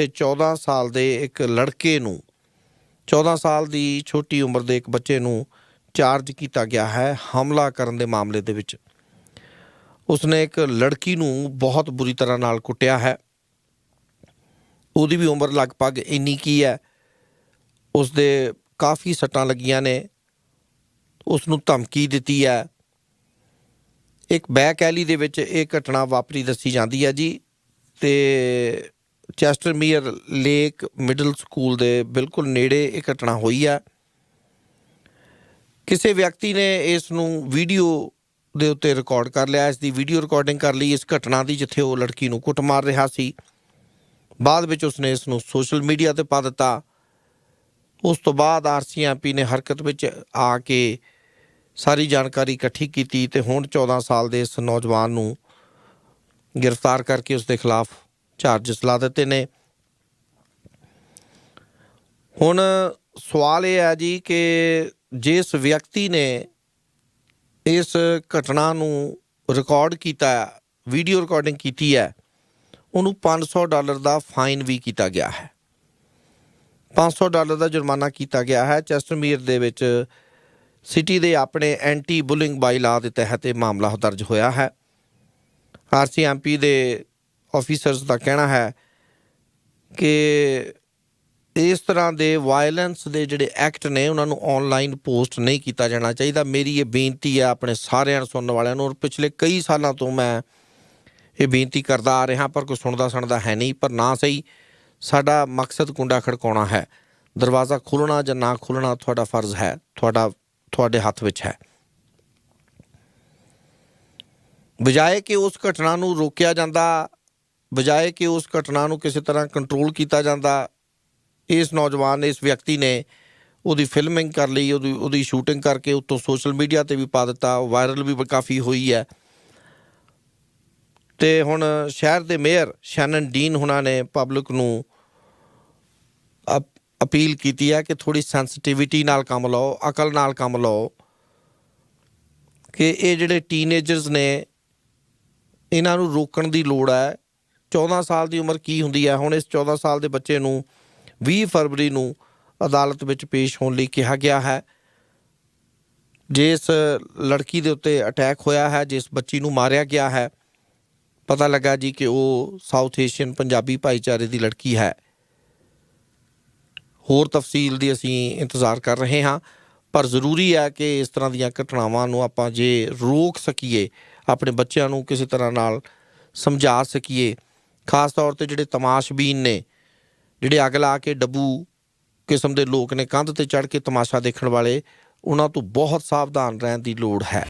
ਜਿੱਥੇ 14 ਸਾਲ ਦੇ ਇੱਕ ਲੜਕੇ ਨੂੰ 14 ਸਾਲ ਦੀ ਛੋਟੀ ਉਮਰ ਦੇ ਇੱਕ ਬੱਚੇ ਨੂੰ ਚਾਰਜ ਕੀਤਾ ਗਿਆ ਹੈ ਹਮਲਾ ਕਰਨ ਦੇ ਮਾਮਲੇ ਦੇ ਵਿੱਚ। ਉਸਨੇ ਇੱਕ ਲੜਕੀ ਨੂੰ ਬਹੁਤ ਬੁਰੀ ਤਰ੍ਹਾਂ ਨਾਲ ਕੁੱਟਿਆ ਹੈ। ਉਹਦੀ ਵੀ ਉਮਰ ਲਗਭਗ ਇੰਨੀ ਕੀ ਹੈ ਉਸ ਦੇ ਕਾਫੀ ਸੱਟਾਂ ਲੱਗੀਆਂ ਨੇ। ਉਸ ਨੂੰ ਧਮਕੀ ਦਿੱਤੀ ਹੈ। ਇੱਕ ਬੈਕ ਐਲੀ ਦੇ ਵਿੱਚ ਇਹ ਘਟਨਾ ਵਾਪਰੀ ਦੱਸੀ ਜਾਂਦੀ ਹੈ ਜੀ ਤੇ ਚੈਸਟਰਮੀਅਰ ਲੇਕ ਮਿਡਲ ਸਕੂਲ ਦੇ ਬਿਲਕੁਲ ਨੇੜੇ ਇਹ ਘਟਨਾ ਹੋਈ ਹੈ ਕਿਸੇ ਵਿਅਕਤੀ ਨੇ ਇਸ ਨੂੰ ਵੀਡੀਓ ਦੇ ਉੱਤੇ ਰਿਕਾਰਡ ਕਰ ਲਿਆ। ਇਸ ਦੀ ਵੀਡੀਓ ਰਿਕਾਰਡਿੰਗ ਕਰ ਲਈ। ਇਸ ਘਟਨਾ ਦੀ ਜਿੱਥੇ ਉਹ ਲੜਕੀ ਨੂੰ ਕੁੱਟ ਮਾਰ ਰਿਹਾ ਸੀ, ਬਾਅਦ ਵਿੱਚ ਉਸਨੇ ਇਸ ਨੂੰ ਸੋਸ਼ਲ ਮੀਡੀਆ ਤੇ ਪਾ ਦਿੱਤਾ। ਉਸ ਤੋਂ ਬਾਅਦ ਆਰਸੀਐਮਪੀ ਨੇ ਹਰਕਤ ਵਿੱਚ ਆ ਕੇ ਸਾਰੀ ਜਾਣਕਾਰੀ ਇਕੱਠੀ ਕੀਤੀ ਤੇ ਹੁਣ 14 ਸਾਲ ਦੇ ਇਸ ਨੌਜਵਾਨ ਨੂੰ ਗ੍ਰਿਫਤਾਰ ਕਰਕੇ ਉਸ ਦੇ ਖਿਲਾਫ ਚਾਰਜਸ ਲਾ ਦਿੱਤੇ ਨੇ। ਹੁਣ ਸਵਾਲ ਇਹ ਹੈ ਜੀ ਕਿ ਜਿਸ ਵਿਅਕਤੀ ਨੇ ਇਸ ਘਟਨਾ ਨੂੰ ਰਿਕਾਰਡ ਕੀਤਾ ਵੀਡੀਓ ਰਿਕਾਰਡਿੰਗ ਕੀਤੀ ਹੈ, ਉਹਨੂੰ 500 ਡਾਲਰ ਦਾ ਫਾਈਨ ਵੀ ਕੀਤਾ ਗਿਆ ਹੈ। 500 ਡਾਲਰ ਦਾ ਜੁਰਮਾਨਾ ਕੀਤਾ ਗਿਆ ਹੈ। ਚੈਸਟਰਮੀਰ ਦੇ ਵਿੱਚ ਸਿਟੀ ਦੇ ਆਪਣੇ ਐਂਟੀ ਬੁਲਿੰਗ ਬਾਈਲਾ ਦੇ ਤਹਿਤ ਇਹ ਮਾਮਲਾ ਦਰਜ ਹੋਇਆ ਹੈ। ਆਰਸੀਐਮਪੀ ਦੇ ਆਫੀਸਰਸ ਦਾ ਕਹਿਣਾ ਹੈ ਕਿ ਇਸ ਤਰ੍ਹਾਂ ਦੇ ਵਾਇਲੈਂਸ ਦੇ ਜਿਹੜੇ ਐਕਟ ਨੇ, ਉਹਨਾਂ ਨੂੰ ਆਨਲਾਈਨ ਪੋਸਟ ਨਹੀਂ ਕੀਤਾ ਜਾਣਾ ਚਾਹੀਦਾ। ਮੇਰੀ ਇਹ ਬੇਨਤੀ ਹੈ ਆਪਣੇ ਸਾਰਿਆਂ ਨੂੰ ਸੁਣਨ ਵਾਲਿਆਂ ਨੂੰ, ਔਰ ਪਿਛਲੇ ਕਈ ਸਾਲਾਂ ਤੋਂ ਮੈਂ ਇਹ ਬੇਨਤੀ ਕਰਦਾ ਆ ਰਿਹਾ, ਪਰ ਕੋਈ ਸੁਣਦਾ ਸੁਣਦਾ ਹੈ ਨਹੀਂ, ਪਰ ਨਾ ਸਹੀ। ਸਾਡਾ ਮਕਸਦ ਕੁੰਡਾ ਖੜਕਾਉਣਾ ਹੈ। ਦਰਵਾਜ਼ਾ ਖੋਲਣਾ ਜਾਂ ਨਾ ਖੋਲਣਾ ਤੁਹਾਡਾ ਫਰਜ਼ ਹੈ। ਤੁਹਾਡਾ, ਤੁਹਾਡੇ ਹੱਥ ਵਿੱਚ ਹੈ। ਬਜਾਏ ਕਿ ਉਸ ਘਟਨਾ ਨੂੰ ਰੋਕਿਆ ਜਾਂਦਾ ਬਜਾਏ ਕਿ ਉਸ ਘਟਨਾ ਨੂੰ ਕਿਸੇ ਤਰ੍ਹਾਂ ਕੰਟਰੋਲ ਕੀਤਾ ਜਾਂਦਾ, ਇਸ ਨੌਜਵਾਨ, ਇਸ ਵਿਅਕਤੀ ਨੇ ਉਹਦੀ ਫਿਲਮਿੰਗ ਕਰ ਲਈ, ਉਹਦੀ ਉਹਦੀ ਸ਼ੂਟਿੰਗ ਕਰਕੇ ਉੱਤੋਂ ਸੋਸ਼ਲ ਮੀਡੀਆ ਤੇ ਵੀ ਪਾ ਦਿੱਤਾ ਵਾਇਰਲ ਵੀ ਕਾਫੀ ਹੋਈ ਹੈ। ਤੇ ਹੁਣ ਸ਼ਹਿਰ ਦੇ ਮੇਅਰ ਸ਼ੈਨਨ ਡੀਨ ਹੁਣਾਂ ਨੇ ਪਬਲਿਕ ਨੂੰ ਅਪ- ਅਪੀਲ ਕੀਤੀ ਹੈ ਕਿ ਥੋੜੀ ਸੈਂਸਿਟਿਵਿਟੀ ਨਾਲ ਕੰਮ ਲਓ, ਅਕਲ ਨਾਲ ਕੰਮ ਲਓ, ਕਿ ਇਹ ਜਿਹੜੇ ਟੀਨੇਜਰਸ ਨੇ, ਇਹਨਾਂ ਨੂੰ ਰੋਕਣ ਦੀ ਲੋੜ ਹੈ 14 ਸਾਲ ਦੀ ਉਮਰ ਕੀ ਹੁੰਦੀ ਹੈ? ਹੁਣ ਇਸ 14 ਸਾਲ ਦੇ ਬੱਚੇ ਨੂੰ 20 ਫਰਵਰੀ ਨੂੰ ਅਦਾਲਤ ਵਿੱਚ ਪੇਸ਼ ਹੋਣ ਲਈ ਕਿਹਾ ਗਿਆ ਹੈ। ਜਿਸ ਲੜਕੀ ਦੇ ਉੱਤੇ ਅਟੈਕ ਹੋਇਆ ਹੈ, ਜਿਸ ਬੱਚੀ ਨੂੰ ਮਾਰਿਆ ਗਿਆ ਹੈ, ਪਤਾ ਲੱਗਾ ਜੀ ਕਿ ਉਹ ਸਾਊਥ ਏਸ਼ੀਅਨ ਪੰਜਾਬੀ ਭਾਈਚਾਰੇ ਦੀ ਲੜਕੀ ਹੈ। ਹੋਰ ਤਫਸੀਲ ਦੀ ਅਸੀਂ ਇੰਤਜ਼ਾਰ ਕਰ ਰਹੇ ਹਾਂ, ਪਰ ਜ਼ਰੂਰੀ ਹੈ ਕਿ ਇਸ ਤਰ੍ਹਾਂ ਦੀਆਂ ਘਟਨਾਵਾਂ ਨੂੰ ਆਪਾਂ ਜੇ ਰੋਕ ਸਕੀਏ, ਆਪਣੇ ਬੱਚਿਆਂ ਨੂੰ ਕਿਸੇ ਤਰ੍ਹਾਂ ਨਾਲ ਸਮਝਾ ਸਕੀਏ ਖਾਸ ਤੌਰ ਤੇ ਜਿਹੜੇ ਤਮਾਸ਼ਬੀਨ ਨੇ, ਜਿਹੜੇ ਅੱਗ ਲਾ ਕੇ ਡੱਬੂ ਕਿਸਮ ਦੇ ਲੋਕ ਨੇ, ਕੰਧ ਤੇ ਚੜ੍ਹ ਕੇ ਤਮਾਸ਼ਾ ਦੇਖਣ ਵਾਲੇ, ਉਹਨਾਂ ਤੋਂ ਬਹੁਤ ਸਾਵਧਾਨ ਰਹਿਣ ਦੀ ਲੋੜ ਹੈ।